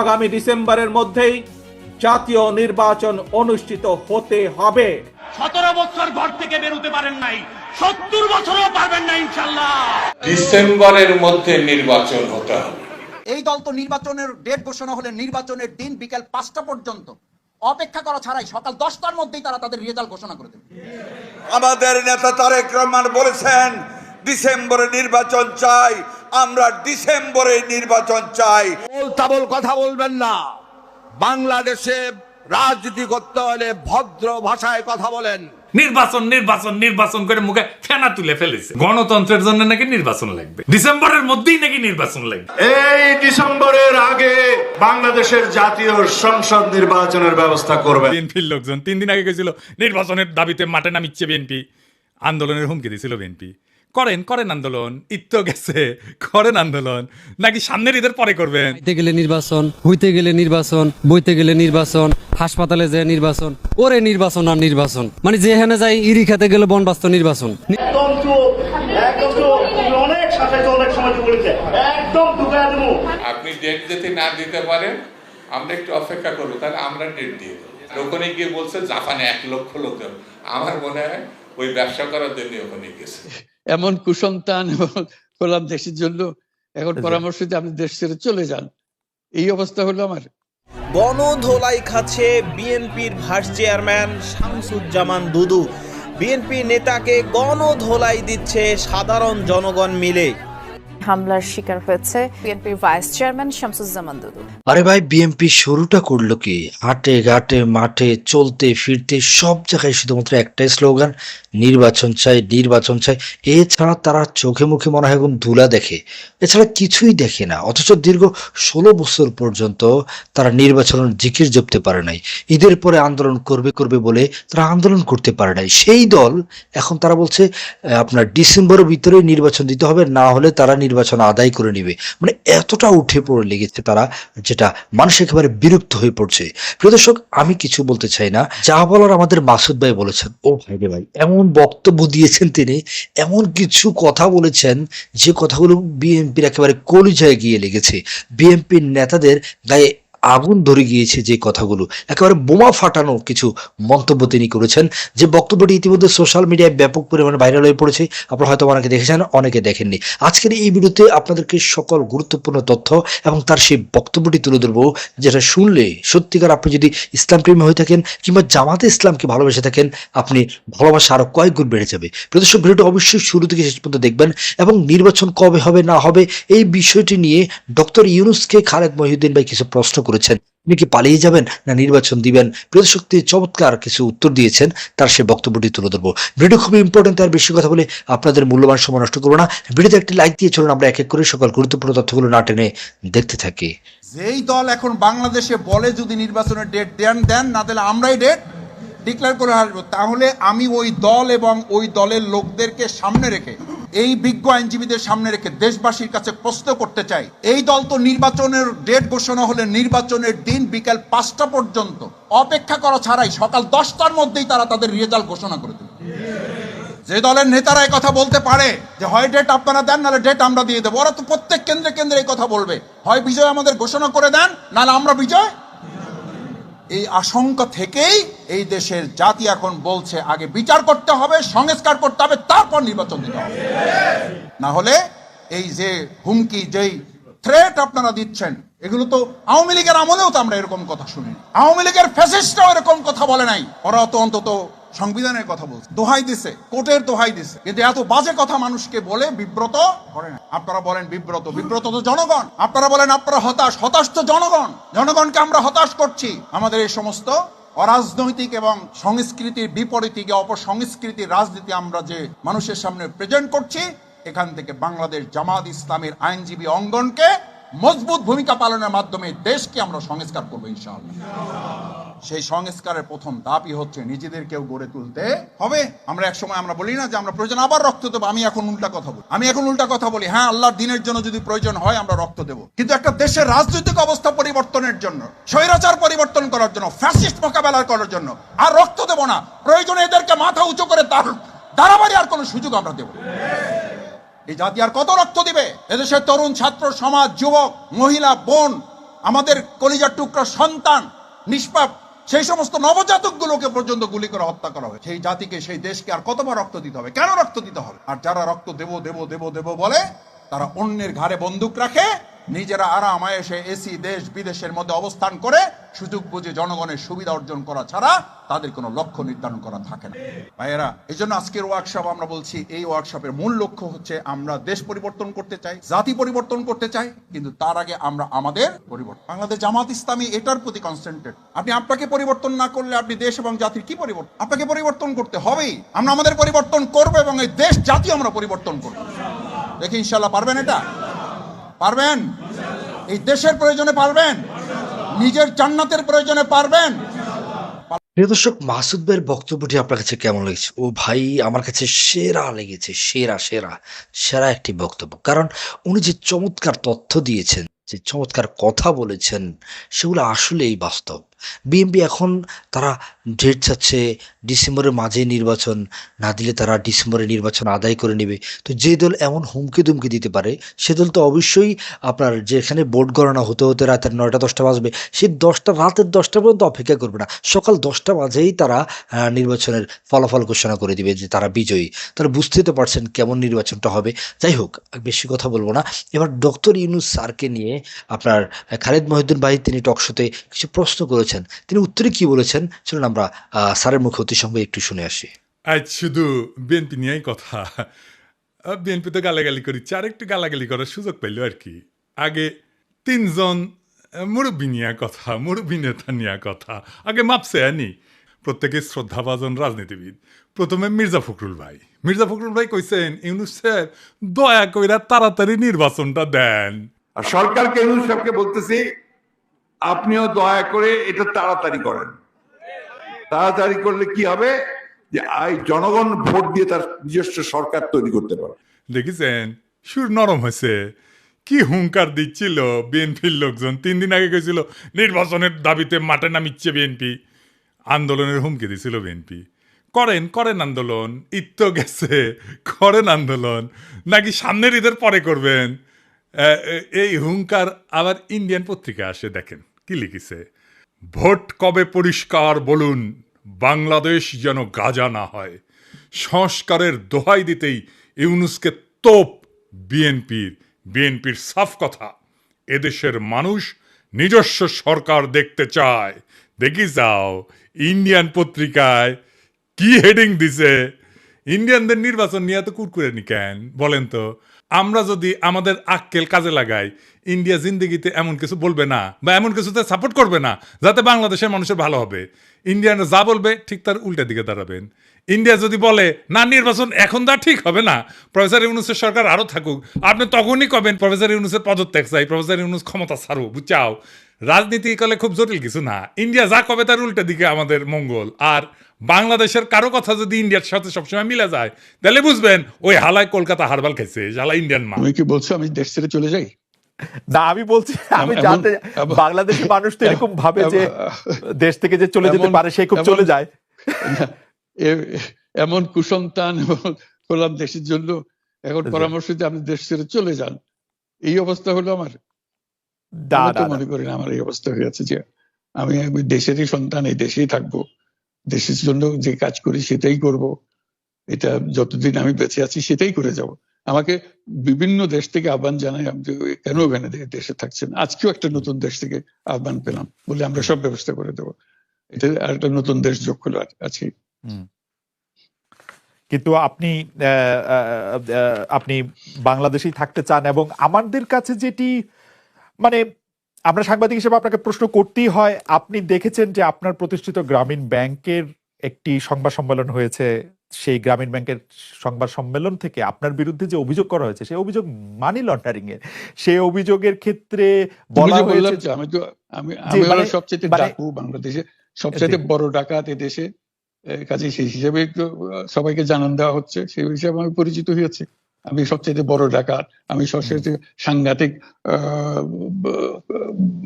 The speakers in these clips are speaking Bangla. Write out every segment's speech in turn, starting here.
আগামী ডিসেম্বরের মধ্যেই জাতীয় নির্বাচন অনুষ্ঠিত হতে হবে। সতেরো বছর ঘর থেকে বেরোতে পারেন নাই সত্তর বছরও পারবেন না ইনশাল্লাহ। ডিসেম্বরের মধ্যে নির্বাচন হতে হবে। এই দল তো নির্বাচনের ডেট ঘোষণা হলে নির্বাচনের দিন বিকেল পাঁচটা পর্যন্ত। অপেক্ষা করা ছাড়াই সকাল দশটার মধ্যেই তারা তাদের রেজাল্ট ঘোষণা করে দেবে। আমাদের নেতা তারেক রহমান বলেছেন ডিসেম্বরে নির্বাচন চাই আমরা ডিসেম্বরে নির্বাচন চাই। তাবল কথা বলবেন না। বাংলাদেশে রাজনীতি করতে হলে ভদ্র ভাষায় কথা বলেন। নির্বাচন নির্বাচন নির্বাচন করে মুখে ফেনা তুলে ফেলেছে। গণতন্ত্রের জন্য নাকি নির্বাচন লাগবে? ডিসেম্বরের মধ্যেই নাকি নির্বাচন লাগবে? এই ডিসেম্বরের আগে বাংলাদেশের জাতীয় সংসদ নির্বাচনের ব্যবস্থা করবে। বিএনপির লোকজন তিন দিন আগে গেছিল নির্বাচনের দাবিতে মাঠে নামিচ্ছে বিএনপি। আন্দোলনের হুমকি দিয়েছিল বিএনপি। করেন করেন আন্দোলন তো গেছে করেন আন্দোলন। নাকি সামনের ঈদের পরে করবেন? খাইতে গেলে নির্বাচন হইতে গেলে নির্বাচন বইতে গেলে নির্বাচন হাসপাতালে যায় নির্বাচন ওরে নির্বাচন আর নির্বাচন। মানে যেখানে যাই ইরি খেতে গেলে বনবাস্ত নির্বাচন। আপনি ডেট যদি না দিতে পারেন আমরা একটু অপেক্ষা করব তাহলে আমরা ডেট দিয়ে দেবো। ওখানে গিয়ে বলছে জাপানে এক লক্ষ লোক আমার মনে হয় ওই ব্যবসা করার জন্য ওখানে গেছে। এমন কুসন্তান এবং গোলাম দেশের জন্য। এখন পরামর্শ দিয়ে আপনি দেশ ছেড়ে চলে যান। এই অবস্থা হলো আমার। গণধোলাই খাচ্ছে বিএনপির vice chairman Shamsuzzaman Dudu. BNP নেতাকে গণধোলাই দিচ্ছে সাধারণ জনগণ মিলে। হামলার শিকার হয়েছে বিএনপির ভাইস চেয়ারম্যান শামসুজ্জামান দুদু। আরে ভাই বিএমপি শুরুটা করল কি? হাটে ঘাটে, মাঠে, চলতে, ফিরতে, সব জায়গায় শুধুমাত্র একটাই স্লোগান, নির্বাচন চাই নির্বাচন চাই। এছাড়া তারা চোখে মুখে মনে হয় এখন ধুলা দেখে। এছাড়া কিছুই দেখে না। অথচ দীর্ঘ ষোলো বছর পর্যন্ত তারা নির্বাচনের জিকির জপতে পারে নাই। ঈদের পরে আন্দোলন করবে করবে বলে তারা আন্দোলন করতে পারে নাই। সেই দল, এখন তারা বলছে আপনার ডিসেম্বরের ভিতরে নির্বাচন দিতে হবে, না হলে তারা নির্বাচন আদায় করে নেবে। মানে এতটা উঠে পড়ে লেগেছে তারা, যেটা মানুষ একেবারে বিরক্ত হয়ে পড়ছে। প্রিয় দর্শক, আমি কিছু বলতে চাই না। যা বলার আমাদের মাসুদ ভাই বলেছেন। ও ভাই রে ভাই, এমন বক্তব্য দিয়েছেন তিনি, এমন কিছু কথা বলেছেন, যে কথাগুলো বিএনপির একেবারে কলিজায় গিয়ে লেগেছে। বিএনপির নেতাদের গায়ে আগুন ধরে গিয়েছে যে কথাগুলো। একেবারে বোমা ফাটানো কিছু মন্তব্য তিনি করেছেন, যে বক্তব্যটি ইতিমধ্যে সোশ্যাল মিডিয়ায় ব্যাপক পরিমাণে ভাইরাল হয়ে পড়েছে। আপনারা হয়তো অনেকে দেখেছেন, অনেকে দেখেননি। আজকের এই ভিডিওতে আপনাদেরকে সকল গুরুত্বপূর্ণ তথ্য এবং তার সেই বক্তব্যটি তুলে ধরবো, যেটা শুনলে সত্যিকার আপনি যদি ইসলাম প্রেমী হয়ে থাকেন কিংবা জামাতে ইসলামকে ভালোবেসে থাকেন, আপনি ভালোবাসা আরও কয়েক গুণ বেড়ে যাবে। প্রদর্শক ভিডিওটি অবশ্যই শুরু থেকে শেষ পর্যন্ত দেখবেন এবং নির্বাচন কবে হবে, না হবে, এই বিষয়টি নিয়ে ডক্টর ইউনুসকে খালেদ মহিউদ্দিন ভাই কিছু প্রশ্ন করেছেন। আপনি কি পালিয়ে যাবেন না নির্বাচন দিবেন? প্রদর্শক তিনি চমৎকার কিছু উত্তর দিয়েছেন, তার সে বক্তব্যটি তুলে ধরবো। ভিডিও খুবই ইম্পর্টেন্ট তার বেশি কথা বলে আপনাদের মূল্যবান সময় নষ্ট করব না। ভিডিওতে একটি লাইক দিয়ে চলুন, আমরা এক এক করে সকল গুরুত্বপূর্ণ তথ্যগুলো না টেনে দেখতে থাকি। যেই দল এখন বাংলাদেশে বলে যদি নির্বাচনের ডেট দেন দেন, না দিলে আমরাই ডেট ডিক্লেয়ার করে আসব তাহলে আমি ওই দল এবং ওই দলের লোকদেরকে সামনে রেখে এই বিজ্ঞ আইনজীবীদের সামনে রেখে দেশবাসীর কাছে প্রশ্ন করতে চাই। এই দল তো নির্বাচনের ডেট ঘোষণা হলে নির্বাচনের দিন বিকাল পাঁচটা পর্যন্ত অপেক্ষা করা ছাড়াই সকাল দশটার মধ্যেই তারা তাদের রেজাল্ট ঘোষণা করে দেবে। যে দলের নেতারা কথা বলতে পারে যে, হয় ডেট আপনারা দেন, নাহলে ডেট আমরা দিয়ে দেবো। ওরা তো প্রত্যেক কেন্দ্রে কেন্দ্রে এই কথা বলবে। হয় বিজয় আমাদের ঘোষণা করে দেন, নাহলে আমরা বিজয় এই আশঙ্কা থেকেই এই দেশের জাতি এখন বলছে, আগে বিচার করতে হবে, সংস্কার করতে হবে, তারপর নির্বাচন দিতে হবে। না হলে এই যে হুমকি, যেই থ্রেট আপনারা দিচ্ছেন, এগুলো তো আওয়ামী লীগের আমলেও তো আমরা এরকম কথা শুনি আওয়ামী লীগের ফ্যাসিস্টরাও এরকম কথা বলে নাই। ওরা তো অন্তত সংবিধানের কথা বলছে। দোহাই দিছে, কোর্টের দোহাই দিছে। কিন্তু এত বাজে কথা মানুষকে বলে বিব্রত করে না। আপনারা বলেন বিব্রত বিব্রত তো জনগণ। আপনারা বলেন আপনারা হতাশ হতাশ তো জনগণ। জনগণকে আমরা হতাশ করছি। আমাদের এই সমস্ত অরাজনৈতিক এবং সংস্কৃতির বিপরীতিকে অপসংস্কৃতির রাজনীতি আমরা যে মানুষের সামনে প্রেজেন্ট করছি, এখান থেকে বাংলাদেশ জামাত ইসলামের আইনজীবী অঙ্গনকে মজবুত ভূমিকা পালনের মাধ্যমে দেশকে আমরা সংস্কার করব ইনশাআল্লাহ। সেই সংস্কারের প্রথম দাবি হচ্ছে নিজেদেরকেও গড়ে তুলতে হবে। আমরা এক সময় আমরা বলি না যে আমরা প্রয়োজন, আবার রক্ত দেবো। আমি এখন উল্টা কথা বলি। আমি এখন উল্টা কথা বলি। হ্যাঁ আল্লাহর দিনের জন্য যদি প্রয়োজন হয়, আমরা রক্ত দেবো। কিন্তু একটা দেশের রাজনৈতিক অবস্থা পরিবর্তনের জন্য, স্বৈরাচার পরিবর্তন করার জন্য ফ্যাসিস্ট মোকাবেলা করার জন্য, আর রক্ত দেবো না, প্রয়োজনে এদেরকে মাথা উঁচু করে দাঁড়াবাড়ি আর কোনো সুযোগ আমরা দেবো। এই জাতি আর কত রক্ত দিবে? এদেশের তরুণ, ছাত্র, সমাজ, যুবক, মহিলা, বোন, আমাদের কলিজার টুকরা সন্তান, নিষ্পাপ সেই সমস্ত নবজাতক গুলোকে পর্যন্ত গুলি করে হত্যা করা হবে সেই জাতিকে, সেই দেশকে আর কতবার রক্ত দিতে হবে? কেন রক্ত দিতে হবে? আর যারা রক্ত দেব দেব দেব দেব বলে, তারা অন্যের ঘাড়ে বন্দুক রাখে নিজেরা আরাম আয়েসে এসি, দেশ, বিদেশের মধ্যে অবস্থান করে সুযোগ বুঝে জনগণের সুবিধা অর্জন করা ছাড়া তাদের কোনো লক্ষ্য নির্ধারণ করা থাকে না। ভাইয়েরা এই জন্য আজকের ওয়ার্কশপ আমরা বলছি, এই ওয়ার্কশপের মূল লক্ষ্য হচ্ছে আমরা দেশ পরিবর্তন করতে চাই, জাতি পরিবর্তন করতে চাই, কিন্তু তার আগে আমরা আমাদের পরিবর্তন বাংলাদেশ জামাত ইসলামী এটার প্রতি কনসেন্ট্রেট আপনি আপনাকে পরিবর্তন না করলে আপনি দেশ এবং জাতির কি পরিবর্তন? আপনাকে পরিবর্তন করতে হবেই। আমরা আমাদের পরিবর্তন করব এবং এই দেশ জাতি আমরা পরিবর্তন করব। দেখি ইনশাল্লাহ পারবেন এটা? পারবেন? এই দেশের প্রয়োজনে পারবেন? নিজের জান্নাতের প্রয়োজনে পারবেন? প্রিয় দর্শক, মাসুদ ভাইয়ের বক্তব্যটি আপনার কাছে কেমন লেগেছে? ও ভাই আমার কাছে সেরা লেগেছে, সেরা সেরা সেরা একটি বক্তব্য। কারণ উনি যে চমৎকার তথ্য দিয়েছেন, যে চমৎকার কথা বলেছেন, সেগুলো আসলেই বাস্তব। বিএনপি এখন তারা ডেট চাচ্ছে ডিসেম্বরের মাঝে নির্বাচন, না দিলে তারা ডিসেম্বরে নির্বাচন আদায় করে নেবে। তো যে দল এমন হুমকি দুমকি দিতে পারে, সে দল তো অবশ্যই আপনার যেখানে ভোট গণনা হতে হতে রাতের নয়টা, দশটা বাজবে সেই দশটা, রাতের দশটা পর্যন্ত অপেক্ষা করবে না। সকাল দশটা বাজেই তারা নির্বাচনের ফলাফল ঘোষণা করে দিবে যে তারা বিজয়ী। তারা বুঝতেই তো পারছেন কেমন নির্বাচনটা হবে। যাই হোক বেশি কথা বলব না। এবার ডক্টর ইউনুস স্যারকে নিয়ে আপনার খালেদ মহিউদ্দিন ভাই তিনি টকশোতে কিছু প্রশ্ন করেছেন। তিনি উত্তরে কি বলেছেন? চলুন আমরা স্যারের মুখে অতি সঙ্গে একটু শুনে আসি। আজ শুধু বিএনপি নিয়েই কথা। বিএনপি তো গালাগালি করিচ্ছে। আর একটু গালাগালি করার সুযোগ পেল আর কি। আগে তিনজন মুরব্বী নিয়ে কথা মুরব্বী নেতা নিয়ে কথা। আগে মাপসে আনি। প্রত্যেকে শ্রদ্ধাভাজন রাজনীতিবিদ। প্রথমে মির্জা ফখরুল ভাই। মির্জা ফখরুল ভাই কইছেন ইউনুস স্যার দয়া কইরা তাড়াতাড়ি নির্বাচনটা দেন। আর সরকারকে ইউনুস সাহেবকে বলতেছি আপনিও দয়া করে এটা তাড়াতাড়ি করেন। তাড়াতাড়ি করলে কি হবে? যে এই জনগণ ভোট দিয়ে তার নিজস্ব সরকার তৈরি করতে পারে দেখেছেন? সুর নরম হয়েছে। কি হুঙ্কার দিচ্ছিল বিএনপির লোকজন। তিন দিন আগে গেছিল নির্বাচনের দাবিতে মাঠে নামিচ্ছে বিএনপি। আন্দোলনের হুমকি দিছিল বিএনপি। করেন করেন আন্দোলন। তো গেছে, করেন আন্দোলন। নাকি সামনের ঈদের পরে করবেন? এই হুঙ্কার আবার ইন্ডিয়ান পত্রিকা আসে, দেখেন। কি লিখেছে? ভোট কবে পরিষ্কার বলুন, বাংলাদেশ যেন গাজা না হয়। সংস্কারের দোহাই দিতেই ইউনুসকে তোপ বিএনপির বিএনপির সাফ কথা। এদেশের মানুষ নিজস্ব সরকার দেখতে চায়। দেখি যাও, ইন্ডিয়ান পত্রিকায় কি হেডিং দিছে? ইন্ডিয়ানদের নির্বাচন নিয়ে এত কুরকুরে নি কেন? বলেন তো। আমরা যদি আমাদের আক্কেল কাজে লাগাই, ইন্ডিয়া জিন্দিগিতে এমন কিছু বলবে না বা এমন কিছুতে সাপোর্ট করবে না যাতে বাংলাদেশের মানুষের ভালো হবে। ইন্ডিয়ানরা যা বলবে ঠিক তার উল্টা দিকে দাঁড়াবেন। ইন্ডিয়া যদি বলে, না, নির্বাচন এখন দা ঠিক হবে না, প্রফেসর ইউনুসের সরকার আরও থাকুক। আপনি তখনই কবেন, প্রফেসর ইউনুসের পদত্যাগ চাই, প্রফেসর ইউনুস ক্ষমতা ছাড়ো বুঝাও। রাজনীতি কলে খুব জটিল কিছু না। ইন্ডিয়া যা কবে তার উল্টা দিকে আমাদের মঙ্গল। আর বাংলাদেশের কারও কথা যদি ইন্ডিয়ার সাথে সবসময় মিলে যায় তাহলে বুঝবেন ওই হালায় কলকাতা হারবাল খেয়েছে জ্বালা ইন্ডিয়ান মা তুমি কি বলছো আমি দেশ ছেড়ে চলে যাই? না আমি বলছি আমি জানতে বাংলাদেশের মানুষ তো এরকম ভাবে যে দেশ থেকে যে চলে যেতে পারে সে খুব চলে যায়। এ- এমন কুসন্তান হলাম দেশের জন্য। এখন পরামর্শ দিতে আপনি দেশ ছেড়ে চলে যান। এই অবস্থা হলো আমার। তো না। মনে করি না আমার এই অবস্থা হয়েছে যে আমি দেশেরই সন্তান এই দেশেই থাকব। দেশের জন্য যে কাজ করি সেটাই করব। এটা যতদিন আমি বেঁচে আছি সেটাই করে যাব। আমাকে বিভিন্ন দেশ থেকে আহ্বান জানাই যে কেন ওখানে দেশে থাকছেন? আজকেও একটা নতুন দেশ থেকে আহ্বান পেলাম বলে আমরা সব ব্যবস্থা করে দেবো। এটা আর একটা নতুন দেশ যোগ হলো আছে কিন্তু আপনি আপনি বাংলাদেশেই থাকতে চান এবং আমাদের কাছে যেটি মানে আমরা সাংবাদিক হিসেবে আপনাকে প্রশ্ন করতেই হয় আপনি দেখেছেন যে আপনার প্রতিষ্ঠিত গ্রামীণ ব্যাংকের একটি সংবাদ সম্মেলন হয়েছে সেই গ্রামীণ ব্যাংকের সংবাদ সম্মেলন থেকে আপনার বিরুদ্ধে যে অভিযোগ করা হয়েছে সেই অভিযোগ মানি লন্ডারিং এর। সেই অভিযোগের ক্ষেত্রে বলা হয়েছে আমি তো আমি আমি মানে- সবচেয়ে মানে- ডাকু বাংলাদেশে সবচেয়ে বড় ডাকাত দেশে কাজে সেই হিসেবে সবাইকে জানান দেওয়া হচ্ছে সেই হিসাবে আমি পরিচিত হয়েছি। আমি সবচেয়ে বড় ডাকাত আমি সবচেয়ে সাংঘাতিক আহ,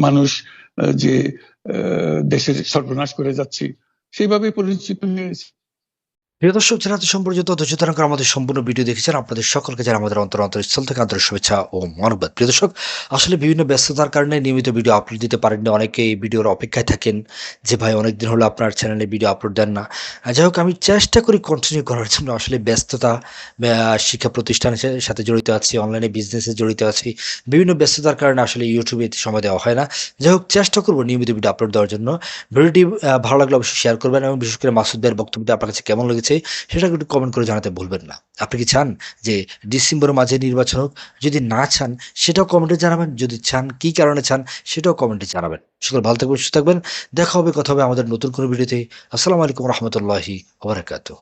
মানুষ যে আহ, দেশের সর্বনাশ করে যাচ্ছি। সেইভাবে পরিচিত হয়েছি। প্রিয় দর্শক, যারা সম্পর্কিত করে আমাদের সম্পূর্ণ ভিডিও দেখেছেন, আপনাদের সকলকে যারা আমাদের অন্তর অন্তরস্থল থেকে আন্তরিক শুভেচ্ছা ও মনোবাদ প্রিয় দর্শক, আসলে বিভিন্ন ব্যস্ততার কারণে নিয়মিত ভিডিও আপলোড দিতে পারেন না অনেকে এই ভিডিওর অপেক্ষায় থাকেন যে, ভাই, অনেকদিন হলো আপনার চ্যানেলে ভিডিও আপলোড দেন না। যাই হোক, আমি চেষ্টা করি কন্টিনিউ করার জন্য। আসলে ব্যস্ততা শিক্ষা প্রতিষ্ঠানের সাথে জড়িত আছি অনলাইনে বিজনেসে জড়িত আছি। বিভিন্ন ব্যস্ততার কারণে আসলে ইউটিউবে এতে সময় দেওয়া হয় না। যাই হোক, চেষ্টা করব নিয়মিত ভিডিও আপলোড দেওয়ার জন্য। ভিডিওটি ভালো লাগলে অবশ্যই শেয়ার করবেন এবং বিশেষ করে মাসুদ বক্তব্যটি আপনার কাছে কেমন লেগেছে সেটা একটু কমেন্ট করে জানাতে ভুলবেন না। আপনি কি চান যে ডিসেম্বর মাঝে নির্বাচন হোক? যদি না চান, সেটাও কমেন্টে জানাবেন। যদি চান, কি কারণে চান, সেটাও কমেন্টে জানাবেন। সকল ভালো থাকবেন, সুস্থ থাকবেন। দেখা হবে, কথা হবে আমাদের নতুন কোনো ভিডিওতে। আসসালামু আলাইকুম রহমতুল্লাহি ওবরাকাতু